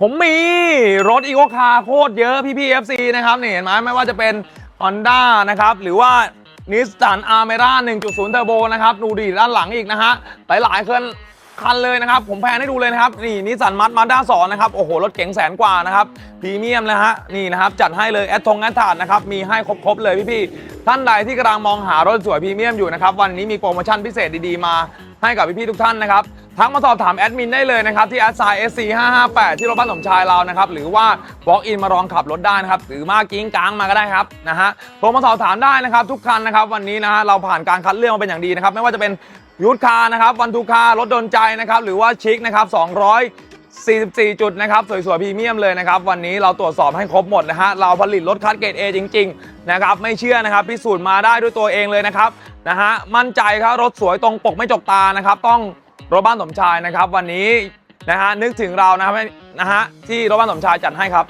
ผมมีรถอีโ c คาโคตรเยอะพี่พี่ FC นะครับนี่เห็นไหมไม่ว่าจะเป็น Honda นะครับ หรือว่านิสสันอาร์เมร่า1.0 เทอร์โบนะครับ ดูดิด้านหลังอีกนะฮะ หลายๆคันคันเลยนะครับ ผมแพนให้ดูเลยนะครับ นี่นิสสันมัดมาด้าสอนะครับ โอ้โห รถเก๋งแสนกว่านะครับ พรีเมียมนะฮะ นี่นะครับ จัดให้เลย แอดทงแอดถาดนะครับ มีให้ครบ ๆ เลยพี่ ๆ ท่านใดที่กำลังมองหารถสวยพรีเมียมอยู่นะครับ วันนี้มีโปรโมชั่นพิเศษดี ๆ มา ให้กับพี่ๆทุกท่านนะครับทักมาสอบถามแอดมินได้เลยนะครับ ที่แอดไซน์ SC 558ที่รถบ้านสมชายเรานะครับ หรือว่า walk in มาลองขับรถได้นะครับ หรือมากิ้งกางมาก็ได้ครับนะฮะโทรมาสอบถามได้นะครับ ทุกคันนะครับ วันนี้นะฮะเราผ่านการคัดเลือกมาเป็นอย่างดีนะครับ ไม่ว่าจะเป็นยูทคาร์นะครับวันทูคาร์รถโดนใจนะครับ หรือว่าชิคนะครับ200 44 จุดนะครับ สวยๆพรีเมียมเลยนะครับ วันนี้เราตรวจสอบให้ครบหมดนะฮะ เราผลิตรถคัดเกรด A จริง ๆ นะครับไม่เชื่อนะครับพิสูจน์มาได้ด้วยตัวเองเลยนะครับนะฮะมั่นใจครับรถสวยตรงปกไม่จกตานะครับต้องรถบ้านสมชายนะครับ วันนี้นะฮะนึกถึงเรานะครับนะฮะที่รถบ้านสมชายจัดให้ครับ